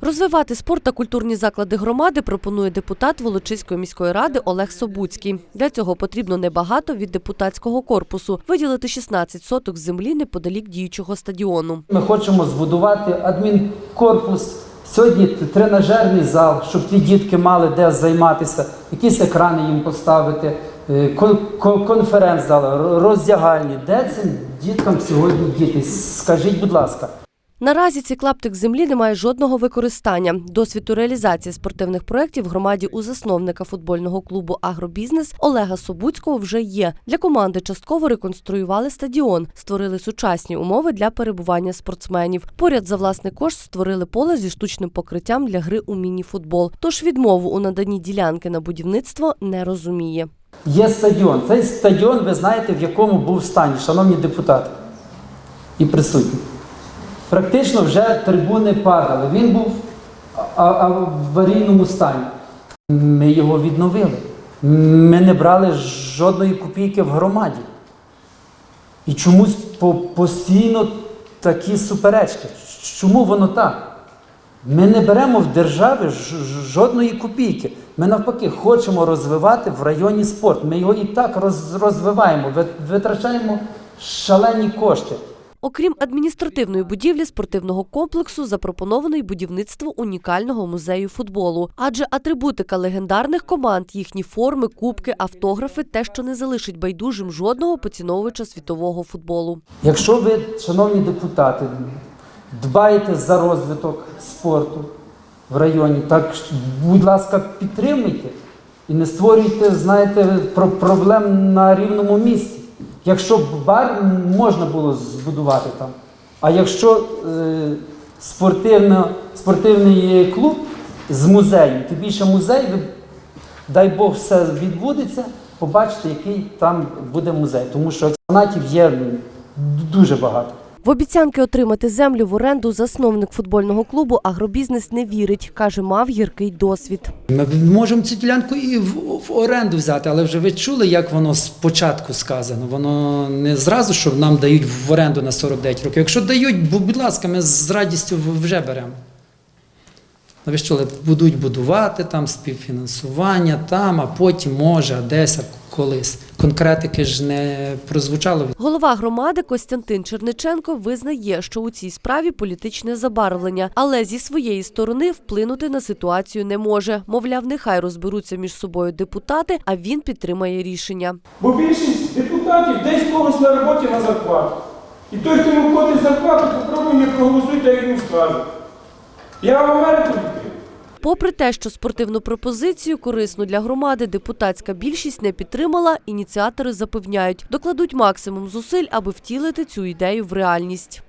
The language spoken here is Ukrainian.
Розвивати спорт та культурні заклади громади пропонує депутат Волочиської міської ради Олег Собуцький. Для цього потрібно небагато від депутатського корпусу виділити 16 соток землі неподалік діючого стадіону. Ми хочемо збудувати адмінкорпус, сьогодні тренажерний зал, щоб ті дітки мали де займатися, якісь екрани їм поставити, е, кон- кон- конференц-зал, роздягальні. Де цим діткам сьогодні дітись? Скажіть, будь ласка. Наразі цей клаптик землі не має жодного використання. Досвід у реалізації спортивних проєктів в громаді у засновника футбольного клубу Агробізнес Олега Собуцького вже є. Для команди частково реконструювали стадіон, створили сучасні умови для перебування спортсменів. Поряд за власний кошт створили поле зі штучним покриттям для гри у міні-футбол. Тож відмову у наданні ділянки на будівництво не розуміє. Є стадіон. Цей стадіон, ви знаєте, в якому був стані, шановні депутати і присутні. Практично вже трибуни падали. Він був в аварійному стані. Ми його відновили. Ми не брали жодної копійки в громаді. І чомусь постійно такі суперечки. Чому воно так? Ми не беремо в державі жодної копійки. Ми навпаки хочемо розвивати в районі спорт. Ми його і так розвиваємо, витрачаємо шалені кошти. Окрім адміністративної будівлі спортивного комплексу, запропоновано й будівництво унікального музею футболу. Адже атрибутика легендарних команд, їхні форми, кубки, автографи те, що не залишить байдужим жодного поціновувача світового футболу. Якщо ви, шановні депутати, дбаєте за розвиток спорту в районі, так будь ласка, підтримуйте і не створюйте, знаєте, про- проблем на рівному місці. Якщо бар можна було збудувати там, а якщо е, спортивно, спортивний клуб з музеєм, тим більше музей, дай Бог, все відбудеться, побачите, який там буде музей. Тому що експонатів є дуже багато. В обіцянки отримати землю в оренду засновник футбольного клубу Агробізнес не вірить. каже, мав гіркий досвід. Ми можемо цю ділянку і в, оренду взяти, але вже ви чули, як воно спочатку сказано. Воно не зразу, що нам дають в оренду на 49 років. Якщо дають, будь ласка, ми з радістю вже беремо. Ну, Ви ж чули, будуть будувати там співфінансування, там, а потім може, а десь, а колись. Конкретики ж не прозвучало. Голова громади Костянтин Черниченко визнає, що у цій справі політичне забарвлення, але зі своєї сторони вплинути на ситуацію не може. Мовляв, нехай розберуться між собою депутати, а він підтримає рішення. Бо більшість депутатів десь когось на роботі на зарплату. І той, хто йому платить зарплату, попробуй не проголосуйте, як йому скажуть. Я в Америку. Попри те, що спортивну пропозицію корисну для громади депутатська більшість не підтримала, ініціатори запевняють, докладуть максимум зусиль, аби втілити цю ідею в реальність.